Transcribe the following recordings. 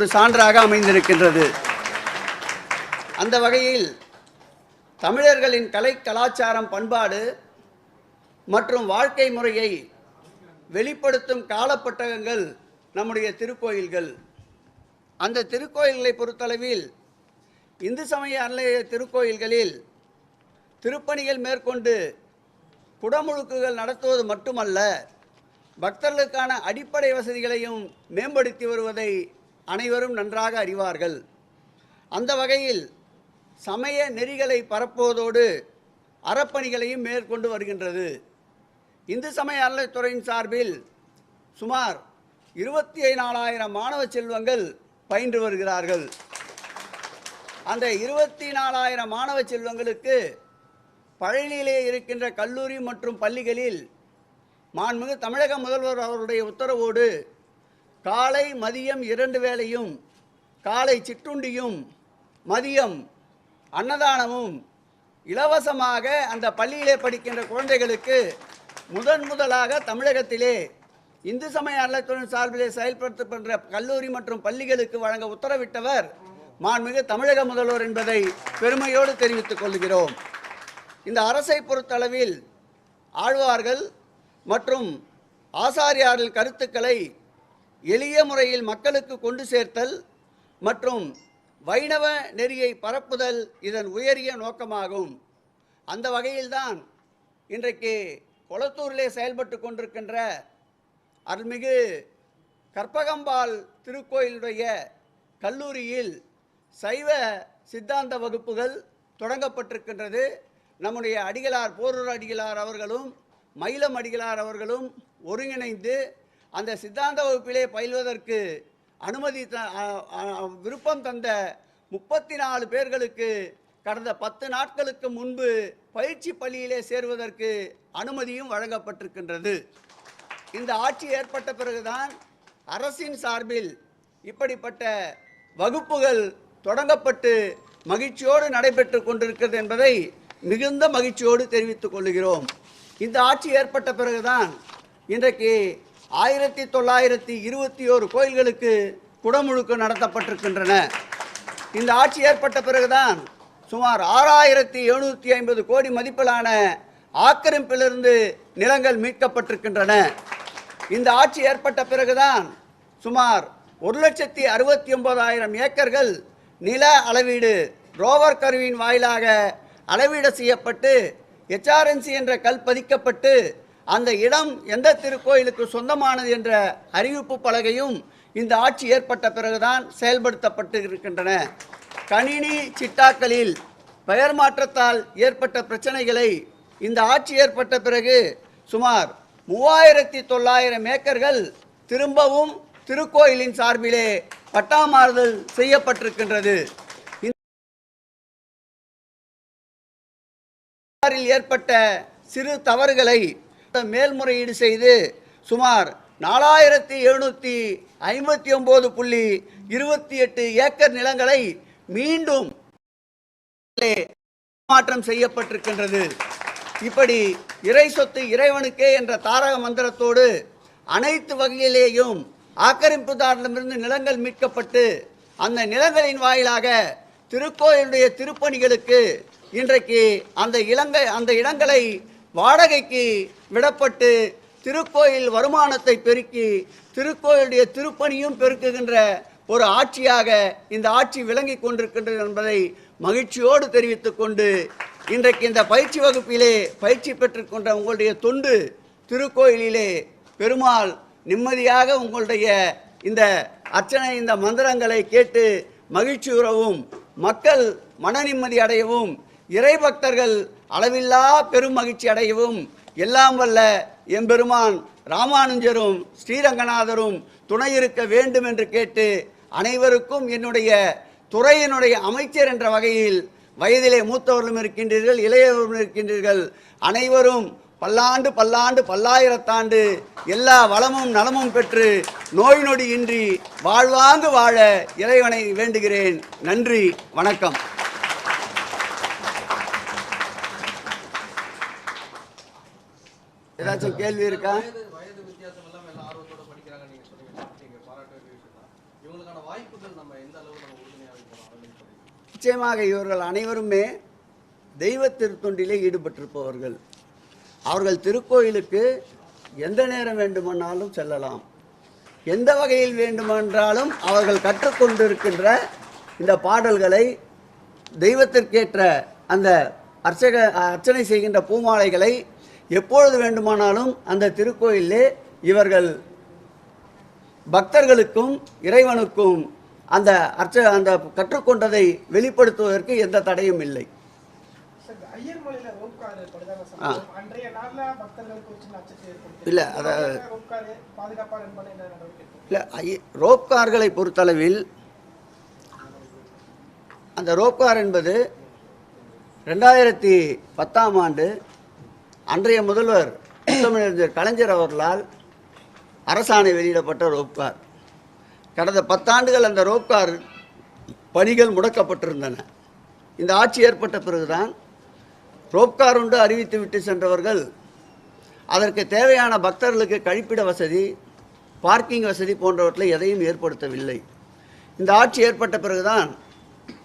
ஒரு சான்றாக அமைந்திருக்கின்றது. அந்த வகையில் தமிழர்களின் கலை கலாச்சாரம் பண்பாடு மற்றும் வாழ்க்கை முறையை வெளிப்படுத்தும் காலப்பட்டகங்கள் நம்முடைய திருக்கோயில்கள். அந்த திருக்கோயில்களை பொறுத்தளவில் இந்து சமய அறநிலைய திருக்கோயில்களில் திருப்பணிகள் மேற்கொண்டு குடமுழுக்குகள் நடத்துவது மட்டுமல்ல பக்தர்களுக்கான அடிப்படை வசதிகளையும் மேம்படுத்தி வருவதை அனைவரும் நன்றாக அறிவார்கள். அந்த வகையில் சமய நெறிகளை பரப்புவதோடு அறப்பணிகளையும் மேற்கொண்டு வருகின்றது. இந்து சமய அறநிலைத்துறையின் சார்பில் சுமார் இருபத்தி நாலாயிரம் மாணவ செல்வங்கள் பயின்று வருகிறார்கள். அந்த இருபத்தி நாலாயிரம் மாணவ செல்வங்களுக்கு பழனியிலே இருக்கின்ற கல்லூரி மற்றும் பள்ளிகளில் மாண்புமிகு தமிழக முதல்வர் அவருடைய உத்தரவோடு காலை மதியம் இரண்டு வேளையும் காலை சிற்றுண்டியும் மதியம் அன்னதானமும். இலவசமாக அந்த பள்ளியிலே படிக்கின்ற குழந்தைகளுக்கு முதன் முதலாக தமிழகத்திலே இந்து சமய அறநிலைத்துறை சார்பிலே செயல்படுத்தப்படுகின்ற கல்லூரி மற்றும் பள்ளிகளுக்கு வழங்க உத்தரவிட்டவர் மாண்புமிகு தமிழக முதல்வர் என்பதை பெருமையோடு தெரிவித்துக் கொள்கிறோம். இந்த அரசை பொறுத்தளவில் ஆழ்வார்கள் மற்றும் ஆசாரியார்கள் கருத்துக்களை எளிய முறையில் மக்களுக்கு கொண்டு சேர்த்தல் மற்றும் வைணவ நெறியை பரப்புதல் இதன் உயரிய நோக்கமாகும். அந்த வகையில்தான் இன்றைக்கு கொளத்தூரிலே செயல்பட்டு கொண்டிருக்கின்ற அருள்மிகு கற்பகம்பாள் திருக்கோயிலுடைய கல்லூரியில் சைவ சித்தாந்த வகுப்புகள் தொடங்கப்பட்டிருக்கின்றது. நம்முடைய அடிகளார் போரூர் அடிகளார் அவர்களும் மயிலம் அடிகளார் அவர்களும் ஒருங்கிணைந்து அந்த சித்தாந்த வகுப்பிலே பயில்வதற்கு அனுமதி த விருப்பம் தந்த முப்பத்தி நாலு பேர்களுக்கு கடந்த பத்து நாட்களுக்கு முன்பு பயிற்சி பள்ளியிலே சேருவதற்கு அனுமதியும் வழங்கப்பட்டிருக்கின்றது. இந்த ஆட்சி ஏற்பட்ட பிறகுதான் அரசின் சார்பில் இப்படிப்பட்ட வகுப்புகள் தொடங்கப்பட்டு மகிழ்ச்சியோடு நடைபெற்று கொண்டிருக்கிறது என்பதை மிகுந்த மகிழ்ச்சியோடு தெரிவித்துக் கொள்கிறோம் இந்த ஆட்சி ஏற்பட்ட பிறகுதான் இன்றைக்கு ஆயிரத்தி தொள்ளாயிரத்தி இருபத்தி ஓரு கோயில்களுக்கு குடமுழுக்கு நடத்தப்பட்டிருக்கின்றன. இந்த ஆட்சி ஏற்பட்ட பிறகுதான் சுமார் ஆறாயிரத்தி எழுநூற்றி ஐம்பது கோடி மதிப்பிலான ஆக்கிரமிப்பிலிருந்து நிலங்கள் மீட்கப்பட்டிருக்கின்றன. இந்த ஆட்சி ஏற்பட்ட பிறகுதான் சுமார் ஒரு லட்சத்தி அறுபத்தி ஒன்பதாயிரம் ஏக்கர்கள் நில அளவீடு ரோவர் கருவியின் வாயிலாக அளவீடு செய்யப்பட்டு எச்ஆர்என்சி என்ற கல் பதிக்கப்பட்டு அந்த இடம் எந்த திருக்கோயிலுக்கு சொந்தமானது என்ற அறிவிப்பு பலகையும் இந்த ஆட்சி ஏற்பட்ட பிறகுதான் செயல்படுத்தப்பட்டு இருக்கின்றன கணினி சிட்டாக்களில் பெயர் மாற்றத்தால் ஏற்பட்ட பிரச்சனைகளை இந்த ஆட்சி ஏற்பட்ட பிறகு சுமார் மூவாயிரத்தி தொள்ளாயிரம் ஏக்கர்கள் திரும்பவும் திருக்கோயிலின் சார்பிலே பட்டாமாறுதல் செய்யப்பட்டிருக்கின்றது. ஏற்பட்ட சிறு தவறுகளை மேல்முறையீடு செய்து சுமார் நாலாயிரத்தி எழுநூற்றி ஐம்பத்தி ஒம்பது புள்ளி இருபத்தி எட்டு ஏக்கர் நிலங்களை மீண்டும் மாற்றம் செய்யப்பட்டிருக்கின்றது. இப்படி இறை சொத்து இறைவனுக்கே என்ற தாரக மந்திரத்தோடு அனைத்து வகையிலேயும் ஆக்கிரமிப்புதாரிடமிருந்து நிலங்கள் மீட்கப்பட்டு அந்த நிலங்களின் வாயிலாக திருக்கோயிலுடைய திருப்பணிகளுக்கு இன்றைக்கு அந்த இலங்கை அந்த இடங்களை வாடகைக்கு விடப்பட்டு திருக்கோயில் வருமானத்தை பெருக்கி திருக்கோயிலுடைய திருப்பணியும் பெருக்குகின்ற ஒரு ஆட்சியாக இந்த ஆட்சி விளங்கி கொண்டிருக்கின்றது என்பதை மகிழ்ச்சியோடு தெரிவித்துக் கொண்டு இன்றைக்கு இந்த பயிற்சி வகுப்பிலே பயிற்சி பெற்றுக்கொண்ட உங்களுடைய தொண்டு திருக்கோயிலிலே பெருமாள் நிம்மதியாக உங்களுடைய இந்த அர்ச்சனை இந்த மந்திரங்களை கேட்டு மகிழ்ச்சி உறவும் மக்கள் மன நிம்மதி அடையவும் இறை பக்தர்கள் அளவில்லா பெரும் மகிழ்ச்சி அடையவும் எல்லாம் வல்ல எம்பெருமான் ராமானுஜரும் ஸ்ரீரங்கநாதரும் துணை இருக்க வேண்டும் என்று கேட்டு அனைவருக்கும் என்னுடைய துறையினுடைய அமைச்சர் என்ற வகையில் வயதிலே மூத்தவர்களும் இருக்கின்றீர்கள் இளையவர்களும் இருக்கின்றீர்கள். அனைவரும் பல்லாண்டு பல்லாண்டு பல்லாயிரத்தாண்டு எல்லா வளமும் நலமும் பெற்று நோய் நொடியின்றி வாழ்வாங்கு வாழ இறைவனை வேண்டுகிறேன். நன்றி வணக்கம் ஏதாச்சும் கேள்வி இருக்கா வயது வயது வித்தியாசம் இல்லாம எல்லாம் ஆர்வத்தோட படிக்கிறாங்க நீங்க சொன்னீங்க நீங்க பாராட்ட வேண்டிய விஷயம் தான் இவங்களுக்கான வாய்ப்பு வாய்ப்புகள் நம்ம எந்த அளவு நம்ம உறுதுணையாக இருக்கிறோம் அறநிலைத்துறை நிச்சயமாக இவர்கள் அனைவருமே தெய்வ திருத்தொண்டிலே ஈடுபட்டிருப்பவர்கள். அவர்கள் திருக்கோயிலுக்கு எந்த நேரம் வேண்டுமானாலும் செல்லலாம். எந்த வகையில் வேண்டுமென்றாலும் அவர்கள் கற்றுக்கொண்டிருக்கின்ற இந்த பாடல்களை தெய்வத்திற்கேற்ற அந்த அர்ச்சக அர்ச்சனை செய்கின்ற பூமாலைகளை எப்பொழுது வேண்டுமானாலும் அந்த திருக்கோயிலே இவர்கள் பக்தர்களுக்கும் இறைவனுக்கும் அந்த அர்ச்ச அந்த கற்றுக்கொண்டதை வெளிப்படுத்துவதற்கு எந்த தடையும் இல்லை. இல்ல, அத-? இல்லை ஐ- ரோப் கார்களை பொறுத்தளவில் அந்த ரோப் கார் என்பது ரெண்டாயிரத்தி பத்தாம் ஆண்டு அன்றைய முதல்வர் முத்தமிழறிஞர் கலைஞர் அவர்களால் அரசாணை வெளியிடப்பட்ட ரோப்கார். கடந்த பத்தாண்டுகள் அந்த ரோப்கார் பணிகள் முடக்கப்பட்டிருந்தன. இந்த ஆட்சி ஏற்பட்ட பிறகுதான் ரோப்கார் ஒன்று உண்டு அறிவித்து விட்டு சென்றவர்கள் அதற்கு தேவையான பக்தர்களுக்கு கழிப்பிட வசதி பார்க்கிங் வசதி போன்றவற்றை எதையும் ஏற்படுத்தவில்லை. இந்த ஆட்சி ஏற்பட்ட பிறகுதான்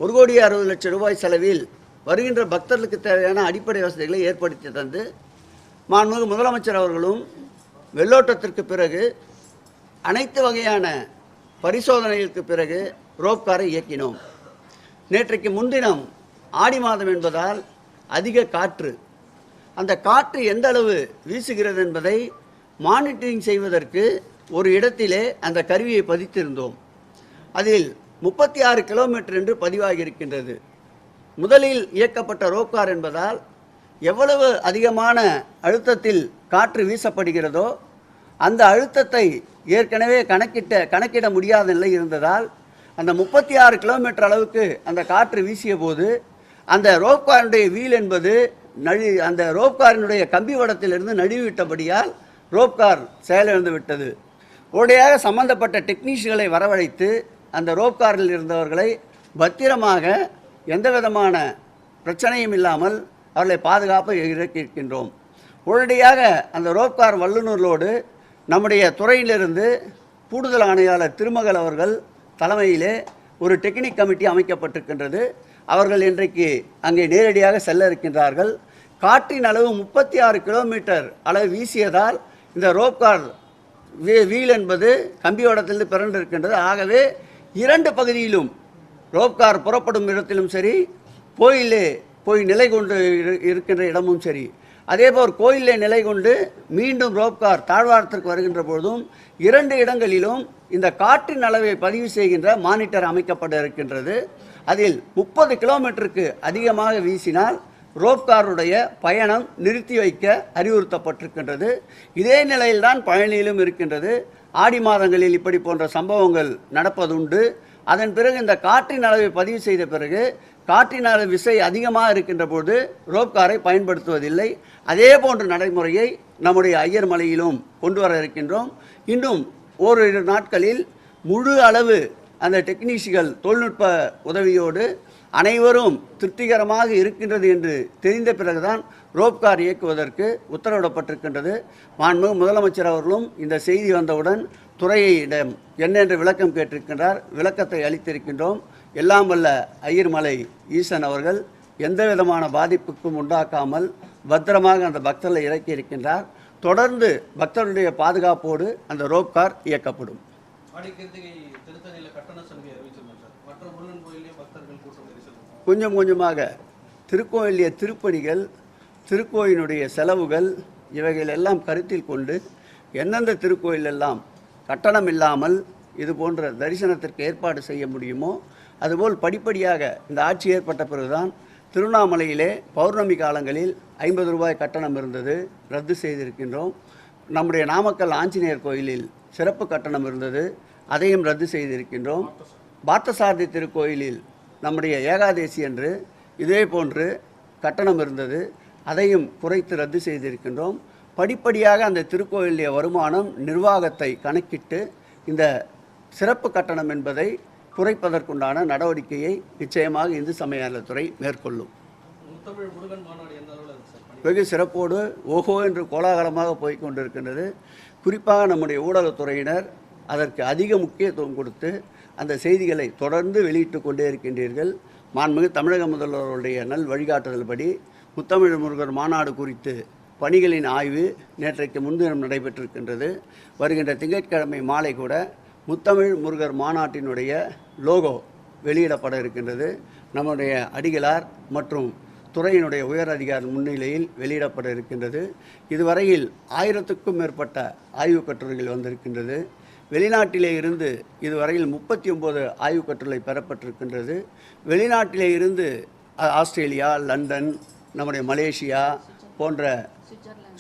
ஒரு கோடி அறுபது லட்சம் ரூபாய் செலவில் வருகின்ற பக்தர்களுக்கு தேவையான அடிப்படை வசதிகளை ஏற்படுத்தி தந்து மாண்புமிகு முதலமைச்சர் அவர்களும் வெள்ளோட்டத்திற்கு பிறகு அனைத்து வகையான பரிசோதனைகளுக்கு பிறகு ரோப் காரை இயக்கினோம். நேற்றைக்கு முன்தினம் ஆடி மாதம் என்பதால் அதிக காற்று. அந்த காற்று எந்த அளவு வீசுகிறது என்பதை மானிட்டரிங் செய்வதற்கு ஒரு இடத்திலே அந்த கருவியை பதித்திருந்தோம். அதில் முப்பத்தி ஆறு கிலோமீட்டர் என்று பதிவாகி இருக்கின்றது முதலில் இயக்கப்பட்ட ரோப்கார் என்பதால் எவ்வளவு அதிகமான அழுத்தத்தில் காற்று வீசப்படுகிறதோ அந்த அழுத்தத்தை ஏற்கனவே கணக்கிட்ட கணக்கிட முடியாத நிலை இருந்ததால் அந்த முப்பத்தி ஆறு கிலோமீட்டர் அளவுக்கு அந்த காற்று வீசிய போது அந்த ரோப்காரினுடைய வீல் என்பது நழி அந்த ரோப்காரினுடைய கம்பி வடத்திலிருந்து நழுவிவிட்டபடியால் ரோப்கார் செயலிழந்து விட்டது. உடனடியாக சம்பந்தப்பட்ட டெக்னீஷியன்களை வரவழைத்து அந்த ரோப்காரில் இருந்தவர்களை பத்திரமாக எந்த விதமான பிரச்சனையும் இல்லாமல் அவர்களை பாதுகாப்பாக இறக்கியிருக்கின்றோம். உடனடியாக அந்த ரோப்கார் வல்லுநர்களோடு நம்முடைய துறையிலிருந்து கூடுதல் ஆணையாளர் திருமகள் அவர்கள் தலைமையிலே ஒரு டெக்னிக் கமிட்டி அமைக்கப்பட்டிருக்கின்றது. அவர்கள் இன்றைக்கு அங்கே நேரடியாக செல்ல இருக்கின்றார்கள். காற்றின் அளவு முப்பத்தி ஆறு கிலோமீட்டர் அளவு வீசியதால் இந்த ரோப்கார் வீ வீல் என்பது கம்பியோடத்திலிருந்து பிறண்டு இருக்கின்றது ஆகவே இரண்டு பகுதியிலும் ரோப்கார் புறப்படும் இடத்திலும் சரி கோயிலே போய் நிலை கொண்டு இரு- இருக்கின்ற இடமும் சரி. அதேபோல் கோயிலே நிலை கொண்டு மீண்டும் ரோப்கார் தாழ்வாரத்திற்கு வருகின்ற பொழுதும் இரண்டு இடங்களிலும் இந்த காற்றின் அளவை பதிவு செய்கின்ற மானிட்டர் அமைக்கப்பட இருக்கின்றது. அதில் முப்பது கிலோமீட்டருக்கு அதிகமாக வீசினால் ரோப்காருடைய பயணம் நிறுத்தி வைக்க அறிவுறுத்தப்பட்டிருக்கின்றது. இதே நிலையில்தான் பழனியிலும் இருக்கின்றது. ஆடி மாதங்களில் இப்படி போன்ற சம்பவங்கள் நடப்பதுண்டு. அதன் பிறகு இந்த காற்றின் அளவை பதிவு செய்த பிறகு காற்றினால் விசை அதிகமாக இருக்கின்ற போது ரோப்காரை பயன்படுத்துவதில்லை. அதே போன்ற நடைமுறையை நம்முடைய ஐயர் மலையிலும் கொண்டு வர இருக்கின்றோம். இன்னும் ஓரிரு நாட்களில் முழு அளவு அந்த டெக்னீஷியல் தொழில்நுட்ப உதவியோடு அனைவரும் திருப்திகரமாக இருக்கின்றது என்று தெரிந்த பிறகுதான் ரோப்கார் இயக்குவதற்கு உத்தரவிடப்பட்டிருக்கின்றது. மாண்பு முதலமைச்சர் அவர்களும் இந்த செய்தி வந்தவுடன் துறையிடம் என்னென்று விளக்கம் கேட்டிருக்கின்றார். விளக்கத்தை அளித்திருக்கின்றோம். எல்லாம் வல்ல ஐயர்மலை ஈசன் அவர்கள் எந்த விதமான பாதிப்புக்கும் உண்டாக்காமல் பத்திரமாக அந்த பக்தர்களை இறக்கி இருக்கின்றார். தொடர்ந்து பக்தருடைய பாதுகாப்போடு அந்த இயக்கப்படும். பக்தர்கள் கூட்டம் நெரிசல். கொஞ்சம் கொஞ்சமாக திருக்கோயிலிய திருப்பணிகள் திருக்கோயிலுடைய செலவுகள் இவைகள் எல்லாம் கருத்தில் கொண்டு எந்தெந்த திருக்கோயில் எல்லாம் கட்டணம் இல்லாமல் இது போன்ற தரிசனத்திற்கு ஏற்பாடு செய்ய முடியுமோ அதுபோல் படிப்படியாக இந்த ஆட்சி ஏற்பட்ட பிறகுதான் திருவண்ணாமலையிலே பௌர்ணமி காலங்களில் ஐம்பது ரூபாய் கட்டணம் இருந்தது ரத்து செய்திருக்கின்றோம். நம்முடைய நாமக்கல் ஆஞ்சநேயர் கோயிலில் சிறப்பு கட்டணம் இருந்தது அதையும் ரத்து செய்திருக்கின்றோம். பார்த்தசாரதி திருக்கோயிலில் நம்முடைய ஏகாதேசி என்று இதே போன்று கட்டணம் இருந்தது அதையும் குறைத்து ரத்து செய்திருக்கின்றோம். படிப்படியாக அந்த திருக்கோயிலுடைய வருமானம் நிர்வாகத்தை கணக்கிட்டு இந்த சிறப்பு கட்டணம் என்பதை குறைப்பதற்குண்டான நடவடிக்கையை நிச்சயமாக இந்து சமய அறநிலையத்துறை மேற்கொள்ளும். வெகு சிறப்போடு ஓஹோ என்று கோலாகலமாக போய் கொண்டிருக்கின்றது. குறிப்பாக நம்முடைய ஊடகத்துறையினர் அதற்கு அதிக முக்கியத்துவம் கொடுத்து அந்த செய்திகளை தொடர்ந்து வெளியிட்டு கொண்டே இருக்கின்றீர்கள். மாண்புமிகு தமிழக முதல்வருடைய நல் வழிகாட்டுதல்படி முத்தமிழ் முருகர் மாநாடு குறித்து பணிகளின் ஆய்வு நேற்றைக்கு முன்தினம் நடைபெற்றிருக்கின்றது. வருகின்ற திங்கட்கிழமை மாலை கூட முத்தமிழ் முருகர் மாநாட்டினுடைய லோகோ வெளியிடப்பட இருக்கின்றது நம்முடைய அடிகளார் மற்றும் துறையினுடைய உயர் அதிகாரி முன்னிலையில் வெளியிடப்பட இருக்கின்றது இதுவரையில் ஆயிரத்துக்கும் மேற்பட்ட ஆய்வுக் கட்டுரைகள் வந்திருக்கின்றது. வெளிநாட்டிலே இருந்து இதுவரையில் முப்பத்தி ஒம்பது ஆய்வுக் கட்டுரை பெறப்பட்டிருக்கின்றது. வெளிநாட்டிலே இருந்து ஆஸ்திரேலியா லண்டன் நம்முடைய மலேசியா போன்ற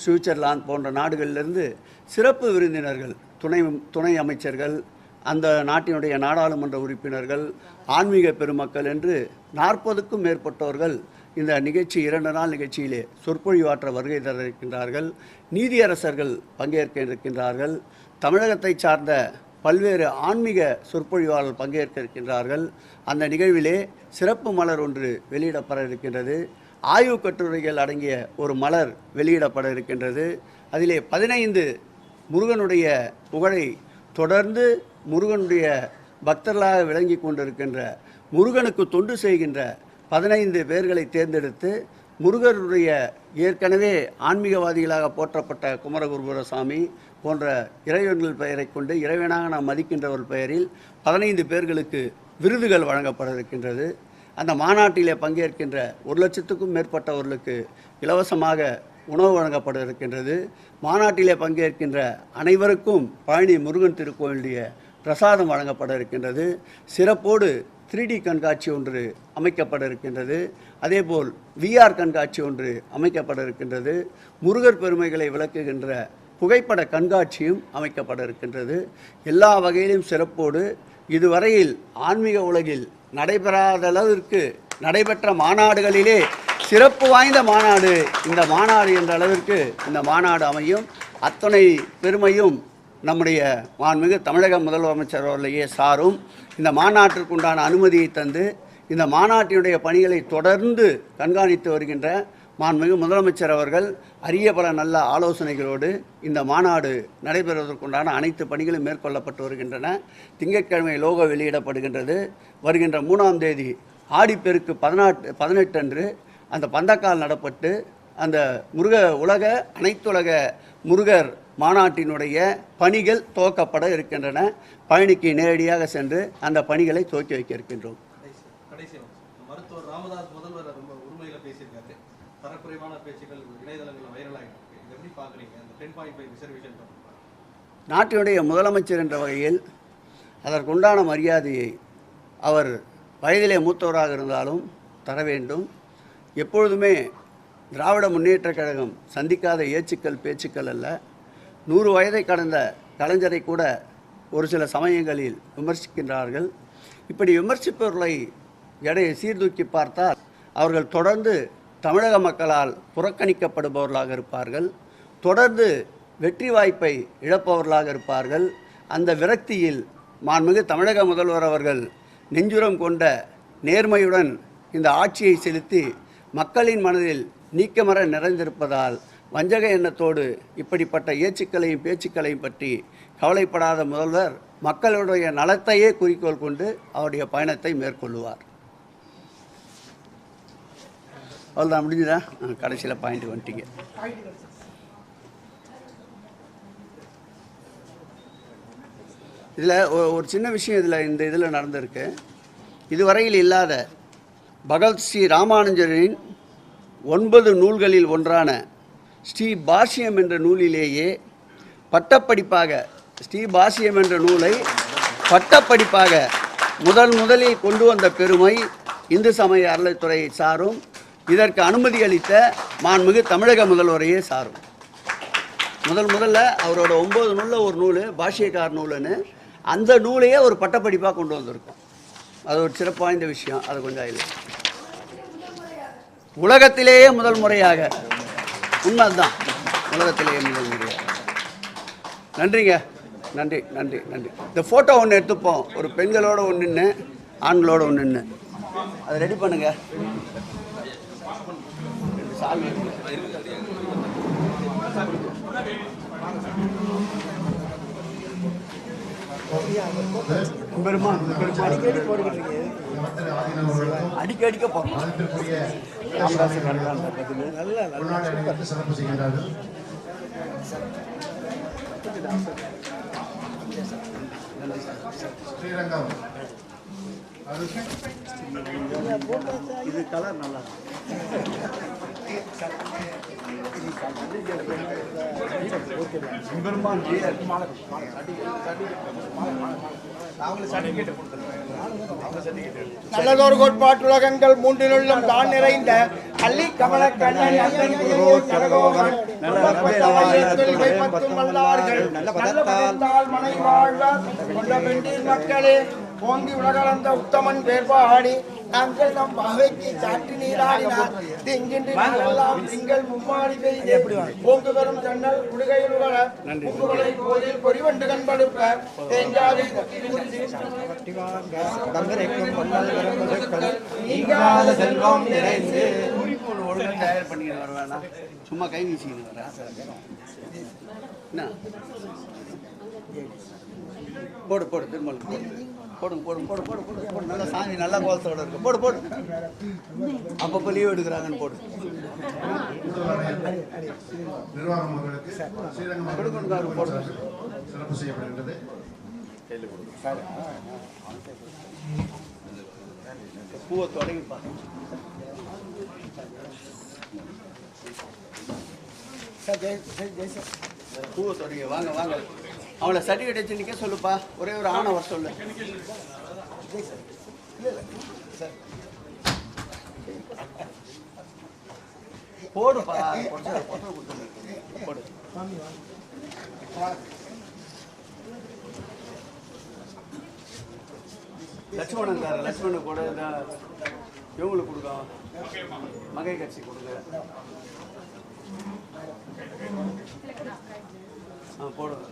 சுவிட்சர்லாந்து போன்ற நாடுகளிலிருந்து சிறப்பு விருந்தினர்கள் துணை துணை அமைச்சர்கள் அந்த நாட்டினுடைய நாடாளுமன்ற உறுப்பினர்கள் ஆன்மீக பெருமக்கள் என்று நாற்பதுக்கும் மேற்பட்டவர்கள் இந்த நிகழ்ச்சி இரண்டு நாள் நிகழ்ச்சியிலே சொற்பொழிவாற்ற வருகை தர இருக்கின்றார்கள் நீதியரசர்கள் பங்கேற்க இருக்கின்றார்கள். தமிழகத்தை சார்ந்த பல்வேறு ஆன்மீக சொற்பொழிவாளர்கள் பங்கேற்க இருக்கின்றார்கள். அந்த நிகழ்விலே சிறப்பு மலர் ஒன்று வெளியிடப்பட இருக்கின்றது. ஆய்வுக் கட்டுரைகள் அடங்கிய ஒரு மலர் வெளியிடப்பட இருக்கின்றது. அதிலே பதினைந்து முருகனுடைய புகழை தொடர்ந்து முருகனுடைய பக்தர்களாக விளங்கி கொண்டிருக்கின்ற முருகனுக்கு தொண்டு செய்கின்ற பதினைந்து பேர்களை தேர்ந்தெடுத்து முருகருடைய ஏற்கனவே ஆன்மீகவாதிகளாக போற்றப்பட்ட குமரகுருபுரசாமி போன்ற இறைவன்கள் பெயரை கொண்டு இறைவனாக நாம் மதிக்கின்றவர் பெயரில் பதினைந்து பேர்களுக்கு விருதுகள் வழங்கப்பட இருக்கின்றது அந்த மாநாட்டிலே பங்கேற்கின்ற ஒரு லட்சத்துக்கும் மேற்பட்டவர்களுக்கு இலவசமாக உணவு வழங்கப்பட இருக்கின்றது மாநாட்டிலே பங்கேற்கின்ற அனைவருக்கும் பழனி முருகன் திருக்கோயிலுடைய பிரசாதம் வழங்கப்பட இருக்கின்றது. சிறப்போடு 3D கண்காட்சி ஒன்று அமைக்கப்பட இருக்கின்றது. அதேபோல் விஆர் கண்காட்சி ஒன்று அமைக்கப்பட இருக்கின்றது. முருகர் பெருமைகளை விளக்குகின்ற புகைப்பட கண்காட்சியும் அமைக்கப்பட இருக்கின்றது. எல்லா வகையிலும் சிறப்போடு இதுவரையில் ஆன்மீக உலகில் நடைபெறாத அளவிற்கு நடைபெற்ற மாநாடுகளிலே சிறப்பு வாய்ந்த மாநாடு இந்த மாநாடு என்ற அளவிற்கு இந்த மாநாடு அமையும். அத்தனை பெருமையும் நம்முடைய மாண்புமிகு தமிழக முதலமைச்சர் அவர்களையே சாரும் இந்த மாநாட்டிற்குண்டான அனுமதியை தந்து இந்த மாநாட்டினுடைய பணிகளை தொடர்ந்து கண்காணித்து வருகின்ற மாண்புமிகு முதலமைச்சர் அவர்கள் அரிய பல நல்ல ஆலோசனைகளோடு இந்த மாநாடு நடைபெறுவதற்குண்டான அனைத்து பணிகளும் மேற்கொள்ளப்பட்டு வருகின்றன. திங்கட்கிழமை லோகோ வெளியிடப்படுகின்றது. வருகின்ற மூணாம் தேதி ஆடிப்பெருக்கு பதினாட்டு பதினெட்டு அன்று அந்த பந்தக்கால் நடப்பட்டு அந்த முருக உலக அனைத்துலக முருகர் மாநாட்டினுடைய பணிகள் துவக்கப்பட இருக்கின்றன. பழனிக்கு நேரடியாக சென்று அந்த பணிகளை துவக்கி வைக்க இருக்கின்றோம். கடைசி கடைசி ஒன்று. மருத்துவர் ராமதாஸ் முதல்வர் ரொம்ப உரிமையில பேசியிருக்காரு. தரக்குறைவான பேச்சுக்கள் இணையதளங்களில் வைரல் ஆகிட்டு இருக்கு இது எப்படி பார்க்குறீங்க? அந்த டென் பாயிண்ட் ஃபைவ் ரிசர்வேஷன் நாட்டினுடைய முதலமைச்சர் என்ற வகையில் அதற்குண்டான மரியாதையை அவர் வயதிலே மூத்தவராக இருந்தாலும் தர வேண்டும். எப்பொழுதுமே திராவிட முன்னேற்றக் கழகம் சந்திக்காத ஏச்சுக்கள் பேச்சுக்கள் அல்ல. நூறு வயதை கடந்த கலைஞரை கூட ஒரு சில சமயங்களில் விமர்சிக்கின்றார்கள். இப்படி விமர்சிப்பவர்களை எடையை சீர்தூக்கி பார்த்தால் அவர்கள் தொடர்ந்து தமிழக மக்களால் புறக்கணிக்கப்படுபவர்களாக இருப்பார்கள். தொடர்ந்து வெற்றி வாய்ப்பை இழப்பவர்களாக இருப்பார்கள். அந்த விரக்தியில் மாண்புமிகு தமிழக முதல்வர் அவர்கள் நெஞ்சுரம் கொண்ட நேர்மையுடன் இந்த ஆட்சியை செலுத்தி மக்களின் மனதில் நீக்கமர நிறைந்திருப்பதால் வஞ்சக எண்ணத்தோடு இப்படிப்பட்ட ஏச்சுக்களையும் பேச்சுக்களையும் பற்றி கவலைப்படாத முதல்வர் மக்களுடைய நலத்தையே குறிக்கோள் கொண்டு அவருடைய பயணத்தை மேற்கொள்ளுவார். அவ்வளோதான் முடிஞ்சுதா? கடைசியில் பாயிண்ட் வந்துட்டீங்க. இதில் ஒரு சின்ன விஷயம் இதில் இந்த இதில் நடந்திருக்கு. இதுவரையில் இல்லாத பகவத் ஸ்ரீ ராமானுஜரின் ஒன்பது நூல்களில் ஒன்றான ஸ்ரீ பாஷ்யம் என்ற நூலிலேயே பட்டப்படிப்பாக ஸ்ரீ பாஷ்யம் என்ற நூலை பட்டப்படிப்பாக முதல் முதலில் கொண்டு வந்த பெருமை இந்து சமய அறநிலைத்துறையை சாரும் இதற்கு அனுமதி அளித்த மாண்புமிகு தமிழக முதல்வரையே சாரும். முதல் முதல்ல அவரோட ஒம்பது நூலில் ஒரு நூல் பாஷ்யக்கார் நூலுன்னு அந்த நூலையே ஒரு பட்டப்படிப்பாக கொண்டு வந்திருக்கோம். அது ஒரு சிறப்பு வாய்ந்த விஷயம் அது கொஞ்சம் இல்லை உலகத்திலேயே முதல் முறையாக உண்மை அதுதான் உலகத்திலேயே முதல் நன்றிங்க. நன்றி நன்றி நன்றி. இந்த ஃபோட்டோ ஒன்று எடுத்துப்போம். ஒரு பெண்களோட ஒன்று நின்று ஆண்களோட ஒன்று நின்று அதை ரெடி பண்ணுங்க. சாமி இருக்கு. பெருமான் அடிக்கடி போட்டுக்கிட்டு இருக்கீங்க அடிக்க அடிக்க போறோம் மதிப்பிற்குரிய நல்ல நல்ல. சிறப்பு செய்கின்றார்கள் ஸ்ரீரங்கம். இது கலர் நல்லா இருக்கு. பெருமான் நல்லதொரு கோட்பாட்டுலகங்கள் மூன்றினுள்ளும் தான் நிறைந்த அள்ளி கமல கண்ணன் நல்ல மனை வாழ்வார் மக்களே ஓங்கி உலகளந்த உத்தமன் பேர்பாடி நாங்கள் நம் பாவைக்கு சாற்றி நீராடினார் திங்கின்றி நாளெல்லாம் திங்கள் மும்மாடி பெய்து. ஓங்கு வரும் ஜன்னல் குடுகையில் உலக பூங்குவலை போதில் பொறிவண்டு கண்படுப்ப. தேங்காதை நீங்காத செல்வம் நிறைந்து. சும்மா கை என்ன? போடு போடு திருமல் போடுங்க போடுங்க போடு போடு போடு போடு. நல்லா சாமி நல்லா கோலத்தோட இருக்கு. போடு போடு. அப்பப்போ லீவ் எடுக்கிறாங்கன்னு போடு. ஸ்ரீரங்கம் அவர்களுக்கு சிறப்பு செய்யப்படுகின்றது. பூவை தொடங்கிப்பா. பூவை தொடங்கி வாங்க வாங்க. அவளை சர்டிஃபிகேட் வச்சு நிற்க சொல்லுப்பா. ஒரே ஒரு ஆணை வர சொல்லு. போடுப்பா. போடு லட்சுமணன் சார் லட்சுமணன் கூட இவங்களுக்கு கொடுக்கலாம் மகை கட்சி கொடுங்க. போடுங்க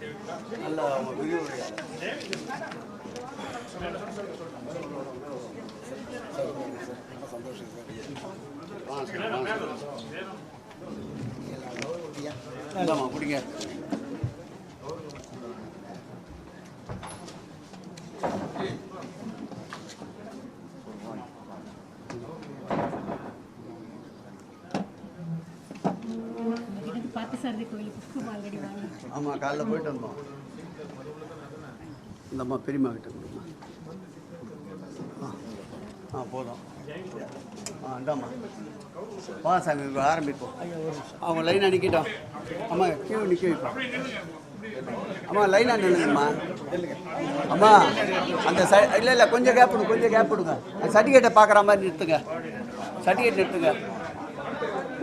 நல்லா அவங்க விரிவுரையா வாங்க சார், வாங்க சார். பார்த்தசாரதி கோயிலுக்கு ஆல்ரெடி வாங்க ஆமாம் காலைல போயிட்டு வந்தோம். இந்த அம்மா பெரியம்மா கிட்ட ஆ ஆ போதும். ஆ இந்தாம்மா. வா சாமி ஆரம்பிப்போம். அவங்க லைனாக நிற்கட்டும் அம்மா கீழே நிற்க வைப்போம் அம்மா லைனாக நில்லுங்கம்மா. அம்மா அந்த ச இல்லை இல்லை கொஞ்சம் கேப் விடுங்க கொஞ்சம் கேப் விடுங்க. அந்த சர்டிஃபிகேட்டை பார்க்குற மாதிரி நிறுத்துங்க. சர்டிஃபிகேட் நிறுத்துங்க.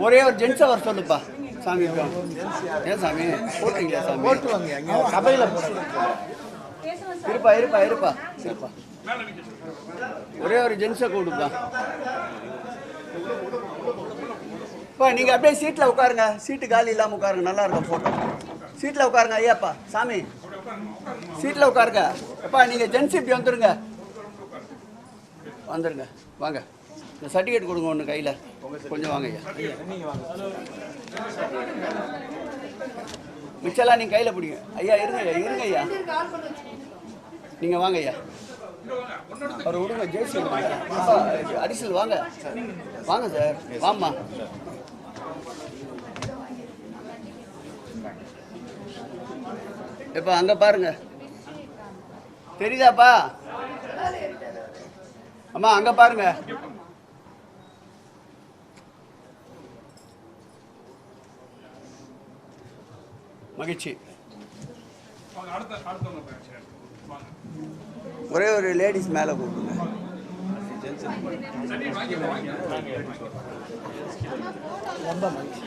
ஒரே ஒரு ஜென்ஸை வர சொல்லுப்பா. சாமி ஏன் சாமி? போட்டீங்களா சாமி? போட்டுவாங்க சபையில இருப்பா இருப்பா இருப்பா இருப்பா. ஒரே ஒரு ஜென்ஸை கூடுப்பா இப்போ நீங்கள் அப்படியே சீட்டில் உட்காருங்க. சீட்டு காலி இல்லாமல் உட்காருங்க. நல்லா இருக்கும் ஃபோட்டோ சீட்டில் உட்காருங்க ஐயாப்பா சாமி. சீட்டில் உட்காருங்க. அப்பா நீங்கள் ஜென்ஸ் இப்படி வந்துருங்க. வந்துருங்க. வாங்க. இந்த சர்டிஃபிகேட் கொடுங்க ஒன்று கையில். கொஞ்சம் வாங்க ஐயா. மிச்சம்லாம் நீங்கள் கையில் பிடிங்க. ஐயா இருங்க ஐயா இருங்க ஐயா. நீங்கள் வாங்க ஐயா. அவர் விடுங்க ஜெய்சி அடிசல் வாங்க. வாங்க சார் வாமா இப்போ அங்கே பாருங்க. தெரியுதாப்பா? அம்மா அங்கே பாருங்க. மகிழ்ச்சி. ஒரே ஒரு லேடிஸ் மேலே கூப்பிடுங்க ரொம்ப மகிழ்ச்சி.